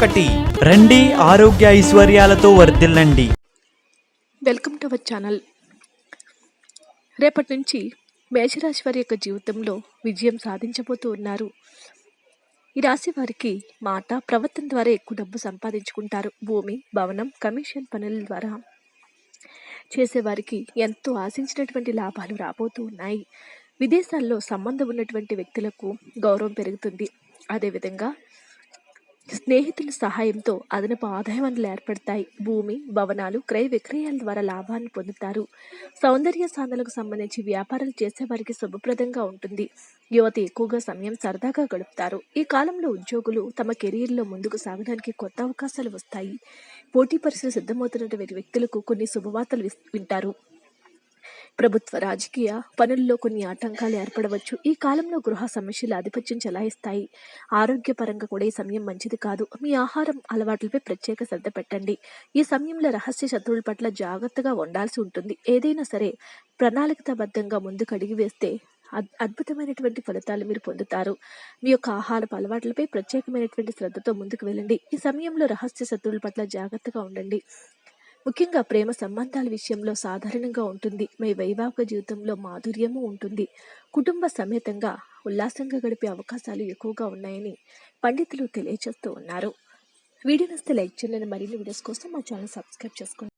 ఒకటి. రండి ఆరోగ్య ఐశ్వర్యాలతో వర్ధిల్లండి. Welcome to our channel. రేపటి నుంచి మేషరాశి వారి యొక్క జీవితంలో విజయం సాధించబోతూ ఉన్నారు. ఈ రాశి వారికి మాట ప్రవర్తన ద్వారా ఎక్కువ డబ్బు సంపాదించుకుంటారు. భూమి భవనం కమిషన్ పనుల ద్వారా చేసేవారికి ఎంతో ఆశించినటువంటి లాభాలు రాబోతూ ఉన్నాయి. విదేశాల్లో సంబంధం ఉన్నటువంటి వ్యక్తులకు గౌరవం పెరుగుతుంది. అదేవిధంగా స్నేహితుల సహాయంతో అదనపు ఆదాయ వనరులు ఏర్పడతాయి. భూమి భవనాలు క్రయ విక్రయాల ద్వారా లాభాన్ని పొందుతారు. సౌందర్య సాధనలకు సంబంధించి వ్యాపారాలు చేసేవారికి శుభప్రదంగా ఉంటుంది. యువత ఎక్కువగా సమయం సరదాగా గడుపుతారు. ఈ కాలంలో ఉద్యోగులు తమ కెరీర్లో ముందుకు సాగడానికి కొత్త అవకాశాలు వస్తాయి. పోటీ పరీక్షలు సిద్ధమవుతున్నటువంటి వ్యక్తులకు కొన్ని శుభవార్తలు వింటారు. ప్రభుత్వ రాజకీయ పనుల్లో కొన్ని ఆటంకాలు ఏర్పడవచ్చు. ఈ కాలంలో గృహ సమస్యలు ఆధిపత్యం చెలాయిస్తాయి. ఆరోగ్యపరంగా కూడా ఈ సమయం మంచిది కాదు. మీ ఆహారం అలవాట్లపై ప్రత్యేక శ్రద్ధ పెట్టండి. ఈ సమయంలో రహస్య శత్రువుల పట్ల జాగ్రత్తగా ఉండాల్సి ఉంటుంది. ఏదైనా సరే ప్రణాళికబద్ధంగా ముందుకు అడిగి వేస్తే అద్- అద్భుతమైనటువంటి ఫలితాలు మీరు పొందుతారు. మీ యొక్క ఆహారపు అలవాట్లపై ప్రత్యేకమైనటువంటి శ్రద్ధతో ముందుకు వెళ్ళండి. ఈ సమయంలో రహస్య శత్రువుల పట్ల జాగ్రత్తగా ఉండండి. ముఖ్యంగా ప్రేమ సంబంధాల విషయంలో సాధారణంగా ఉంటుంది. మీ వైవాహిక జీవితంలో మాధుర్యము ఉంటుంది. కుటుంబ సమేతంగా ఉల్లాసంగా గడిపే అవకాశాలు ఎక్కువగా ఉన్నాయని పండితులు తెలియజేస్తూ ఉన్నారు. వీడియో నస్తే లైక్ చేయండి. మరిన్ని వీడియోస్ కోసం మా ఛానల్ సబ్స్క్రైబ్ చేసుకోండి.